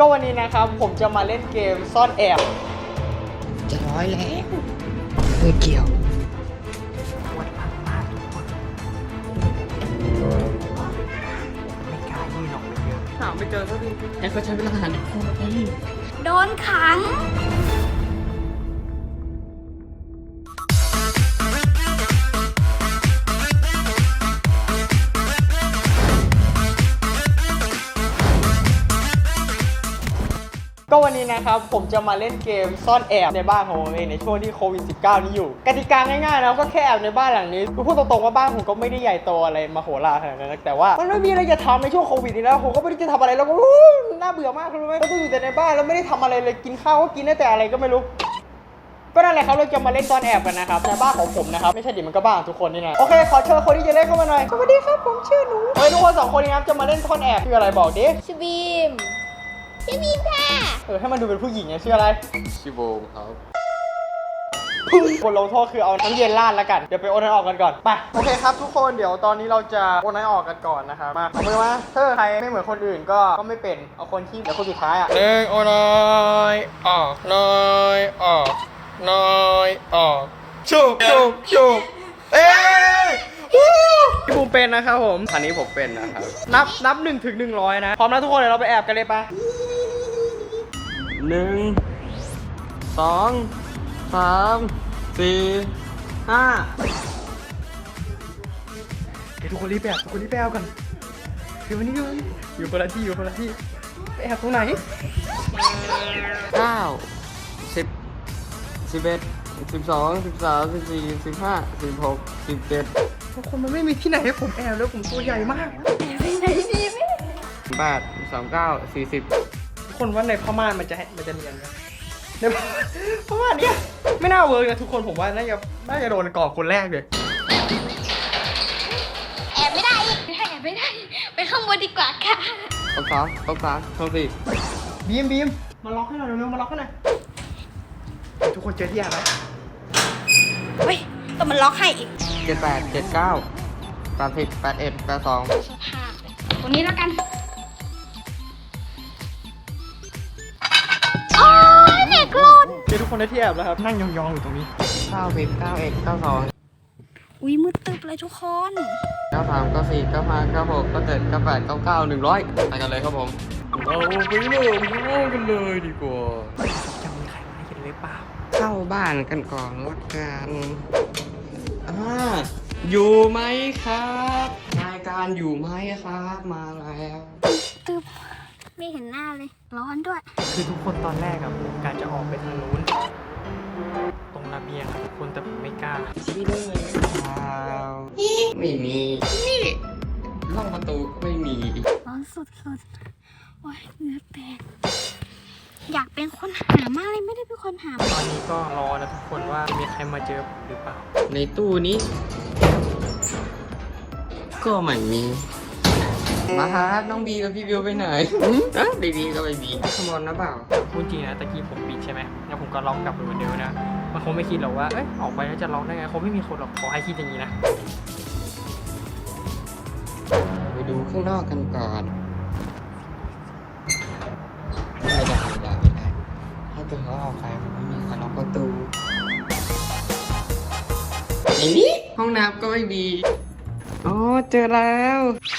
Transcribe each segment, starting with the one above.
ก็วันนี้นะครับผมจะมาเล่นเกมซ่อนแอบ จะร้อยแล้วไม่เกี่ยวไม่กล้ายื่นออกไปเยอะหาไม่เจอสักทีแอปก็ใช้เวลาหาในคอมไปโดนขัง ก็วันนี้นะครับ ผมจะมาเล่นเกมซ่อนแอบในบ้านของผมเองในช่วงที่โควิด -19 นี้อยู่ กติกาง่ายๆนะก็แค่แอบในบ้านหลังนี้พูดตรงๆว่าบ้านผมก็ไม่ได้ใหญ่โตอะไรมาโหฬารขนาดนั้นแต่ว่ามันไม่มีอะไรจะทำในช่วงโควิดนี้แล้วผมก็ไม่รู้จะทำอะไรแล้วก็น่าเบื่อมากรู้ไหมก็ต้องอยู่แต่ในบ้านแล้วไม่ได้ทำอะไรเลยกินข้าวก็กินได้แต่อะไรก็ไม่รู้ก็นั่นแหละครับเราจะมาเล่นซ่อนแอบกันนะครับในบ้านของผมนะครับ ไม่ใช่ดิมันก็บ้านทุกคนนี่นะโอเค ขอเชิญคนที่จะเล่นเข้ามาหน่อยสวัสดีครับผมชื่อหนูเฮ้ยทุกคนสองคนนี้นะครับจะมาเล่นซ่อนแอบชื่ออะไรบอกดิชื่อบีม ชื่อบีมค่ะเออให้มันดูเป็นผู้หญิงไงชื่ออะไรชิโบมครับ บทลงโทษคือเอาน้ำเย็นราดแล้วกัน เดี๋ยวไปโอนไนออกกันก่อน ไป โอเคครับทุกคนเดี๋ยวตอนนี้เราจะโอนไนออกกันก่อนนะครับ มาเอามือมาถ้าใครไม่เหมือนคนอื่นก็ก็ไม่เป็น เอาคนที่เดี๋ยวคนสุดท้ายอะหนึ่งโอนอยออกน้อยออกน้อยออกชุบชุบชุบเอ้ยวู้พี่บูมเป็นนะครับผมคันนี้ผมเป็นนะครับ นับนับหนึ่งถึงหนึ่งร้อยนะ พร้อมนะทุกคนเดี๋ยวเราไปแอบกันเลยปะ หนึ่งสองสามสี่ห้าเดี๋ยวทุกคนรีบไปแอบทุกคนรีบไปแอบกันเดี๋ยววันนี้เดี๋ยววันนี้อยู่คนละที่อยู่คนละที่ไปแอบตรงไหนเก้าสิบสิบเอ็ดสิบสองสิบสามสิบสี่สิบห้าสิบหกสิบเจ็ดทุกคนมันไม่มีที่ไหนให้ผมแอบแล้วผมตัวใหญ่มากไปไหนดีไหมแปดสามเก้าสี่สิบทุก คนว่าในพม่านมันจะให้มันจะเนียนไหมในพพม่านเนี่ยไม่น่าเวิร์กนะทุกคนผมว่าน่าจะน่าจะโดนก่อนคนแรกเลยแอบไม่ได้อีกไม่ได้แอบไม่ได้ ไปข้างบนดีกว่าค่ะต้องสามต้องสามต้องสี่บีมบีมมาล็อกให้หน่อยเร็วๆมาล็อกให้หน่อยทุกคนเจอที่แอบแล้วเฮ้ยต้องมันล็อกให้อีกเจ็ดแปดเจ็ดเก้าสามสิบแปดเอ็ดแปดสองสภาพตรงนี้แล้วกัน ล่นเจอทุกคนได้ที่แอบแล้วครับ นั่งยองๆอยู่ตรงนี้เก้าสิบเก้าเอ็ดเก้าสองอุ้ยมืดตึบเลยทุกคนเก้าสามเก้าสี่เก้าห้าเก้าหกเก้าเจ็ดเก้าแปดเก้าเก้าหนึ่งร้อยไปกันเลยครับผมเราไปเริ่มเริ่มกันเลยดีกว่าจะมีใครมาเห็นหรือเปล่า เข้าบ้านกันก่อนละกันอ่าอยู่ไหมครับรายการอยู่ไหมครับ มาแล้วตึบ ไม่เห็นหน้าเลย ร้อนด้วย คือทุกคนตอนแรกอะผมการจะออกไปทางนู้น ตรงระเบียงอะทุกคนแต่ผมไม่กล้าชี้เลยครับไม่มีนี่ห้องประตูก็ไม่มี ร้อนสุดๆโอ้ยเหงื่อแตกอยากเป็นคนหามากเลยไม่ได้เป็นคนหาตอนนี้ก็รอนะทุกคนว่ามีใครมาเจอผมหรือเปล่า ในตู้นี้ ก็ไม่มี มาครับน้องบีกับพี่บิวไปไหนอืมอะบีบีก็ไม่มีขโมยนะเปล่าพูดจริงนะตะกี้ผมปิดใช่ไหมแล้วผมก็ล็อกกลับไปเหมือนเดิมนะ มันคงไม่คิดหรอกว่า เอ้ย ออกไปแล้วจะล็อกได้ไงคงไม่มีคนหรอกขอให้คิดอย่างนี้นะ ไปดูข้างนอกกันก่อนไม่ได้ไม่ได้ไม่ได้ถ้าตัวเขาออกไปมันไม่มีใครล็อกประตูในนี้ห้องน้ำก็ไม่มีอ๋อเจอแล้วอ๋อเจอแล้ว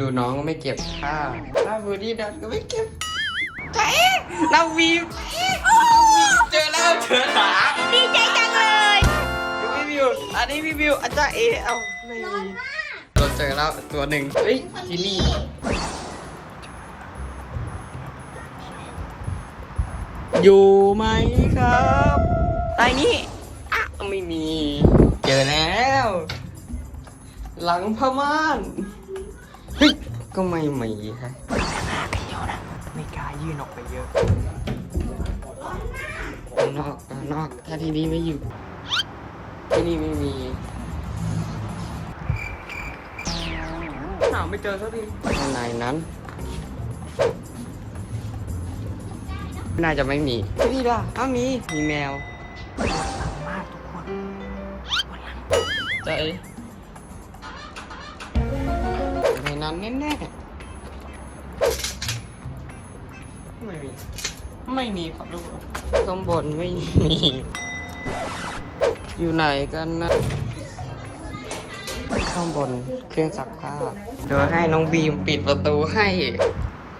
ดูน้องไม่เก็บผ้าผ้าบูดี้ดันก็ไม่เก็บใจาเอ๊ะเราวีมเจอแล้วเจอหาดีใจจังเลยพี่บิวอันนี้พี่บิวอาจารย์เอเอาไม่มีเราเจอแล้วตัวหนึ่งเฮ้ยที่นี่อยู่ไหมครับใต้นี้อะไม่มี เจอแล้ว หลังพม่านเฮ้ย ก็ไม่มีฮะไม่กล้ายื่นออกไปเยอะข้างนอกข้างนอกถ้าที่นี่ไม่อยู่ ที่นี่ไม่มีหาไม่เจอสักทีข้างในนั้น น่าจะไม่มีที่นี่ล่ะอ้าวมีมีแมวมากทุกคนใจใน นั้นแน่ๆไม่มีไม่มีครับทุกคนข้างบนไม่มี อยู่ไหนกันนะข้างบนเครื่องซักผ้าเดี๋ยวให้น้องบีมปิดประตูให้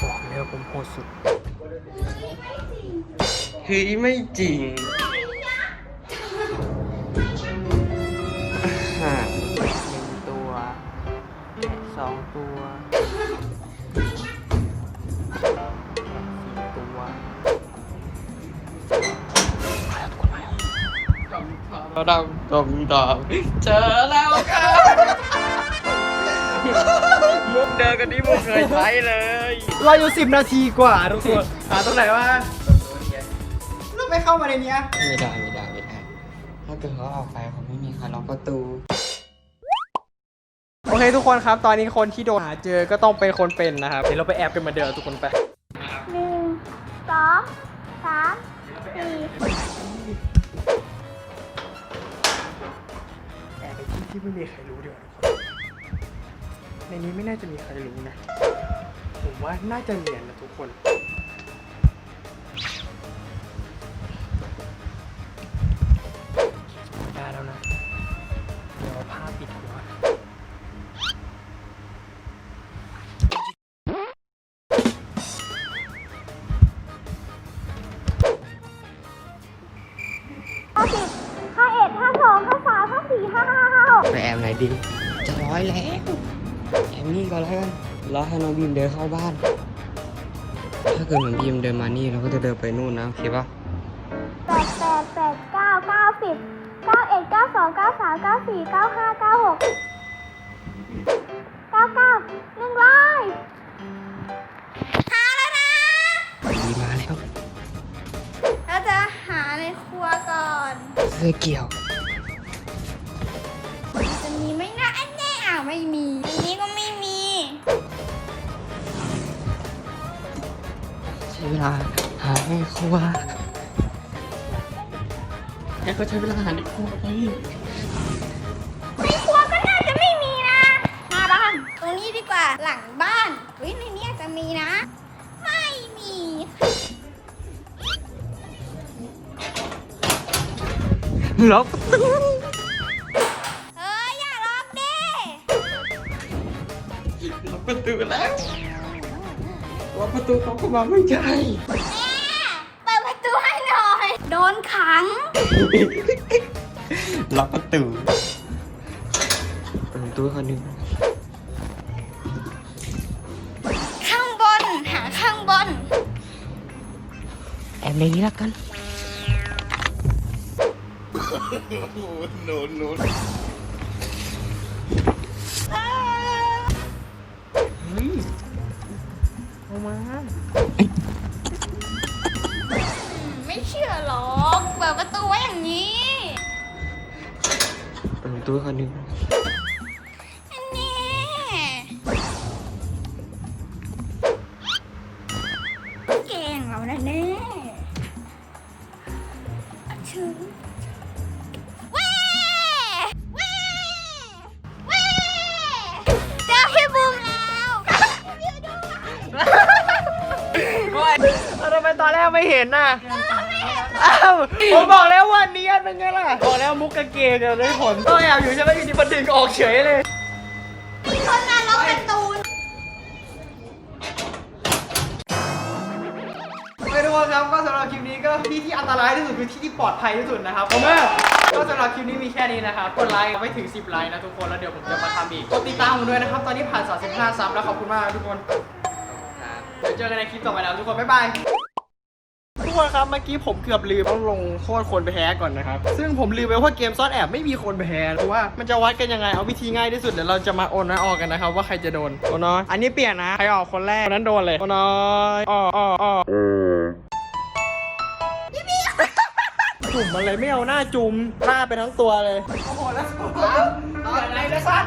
บอกแล้วผมโหดสุดเฮ้ยไม่จริง สองตัวแกะสี่ตัวเราดำดำดำเจอแล้วครับมุกเดิมกันที่มุกเคยใช้เลยเราอยู่สิบนาทีกว่าทุกคนหาตรงไหนวะเราไม่เข้ามาในเนี้ยไม่ได้ไม่ได้ไม่ได้ถ้าเกิดเขาออกไปเขาไม่มีใครล็อกประตู โอเคทุกคนครับ ตอนนี้คนที่โดนหาเจอก็ต้องเป็นคนเป็นนะครับ เดี๋ยวเราไปแอบกันเหมาเดิมทุกคนไปหนึ่งสองสามสี่แอบไปที่ที่ไม่มีใครรู้ดีกว่าทุกคนในนี้ไม่น่าจะมีใครรู้นะ ผมว่าน่าจะเนียนนะทุกคน ไปแอบไหนดีจะร้อยแล้วแอบนี่ก่อนแล้วกันรอให้น้องบีมเดินเข้าบ้าน ถ้าเกิดเหมือนบีมเดินมานี่เราก็จะเดินไปนู่นนะโอเคปะแปดแปดแปดเก้าเก้าสิบเก้าเอ็ดเก้าสองเก้าสามเก้าสี่เก้าห้าเก้าหกเก้าเก้าหนึ่งร้อยหาแล้วนะบีมมาแล้วเราจะหาในครัวก่อนเสื้อเกี่ยว ลาหาในครัวแค่ก็ใช้เวลาหาในครัวไปในครัวก็น่าจะไม่มีนะหน้าบ้านตรงนี้ดีกว่าหลังบ้านเฮ้ยในนี้อาจจะมีนะ ไม่มีล็อกประตูเฮ้ยอย่าล็อกดิล็อกประตูแล้ว ล็อกประตูเขาก็มาไม่ใช่แม่เปิดประตูให้หน่อย โดนขัง ล็อกประตูเปิดประตูคนหนึ่งข้างบน หาข้างบน แอบในนี้แล้วกันเมาไม่เชื่อหรอกเปิดประตูไว้อย่างนี้ เปิดประตูคนหนึ่งอัน ตอนแรกไม่เห็นน่ะอ้าวผมบอกแล้วว่าเนียนเป็นไงล่ะบอกแล้วมุกกางเกงจะได้ผลต้องแอบอยู่ใช่ไหมอยู่ดีมันดึงออกเฉยเลย คนนั้นล็อกประตูไม่ทุกคนครับก็สำหรับคลิปนี้ก็ที่ที่อันตรายที่สุดคือที่ที่ปลอดภัยที่สุดนะครับผมก็สำหรับคลิปนี้มีแค่นี้นะครับกดไลค์ไม่ถึง 10 ไลค์นะทุกคนแล้วเดี๋ยวผมจะมาทำอีกกดติดตามผมด้วยนะครับ ตอนนี้ผ่าน 35 ซับแล้วขอบคุณมากทุกคนเดี๋ยวเจอกันในคลิปต่อไปแล้วทุกคนบ๊ายบายทุก คนครับเมื่อกี้ผมเกือบลืมต้องลงโทษคนแพ้ก่อนนะครับ ซึ่งผมลืมไปว่าเกมซ่อนแอบไม่มีคนแพ้หรือว่ามันจะวัดกันยังไงเอาวิธีง่ายที่สุดเดี๋ยวเราจะมาโอนน้อยออกกันนะครับว่าใครจะโดนโอนน้อยอันนี้เปลี่ยนนะใครออกคนแรกคนนั้นโดนเลยโอนน้อยอ้ออ้ออ้อจุ่มอะไรไม่เอาหน้าจุ่มหน้าไปทั้งตัวเลยโอ้โหแล้วอะไรนะซัด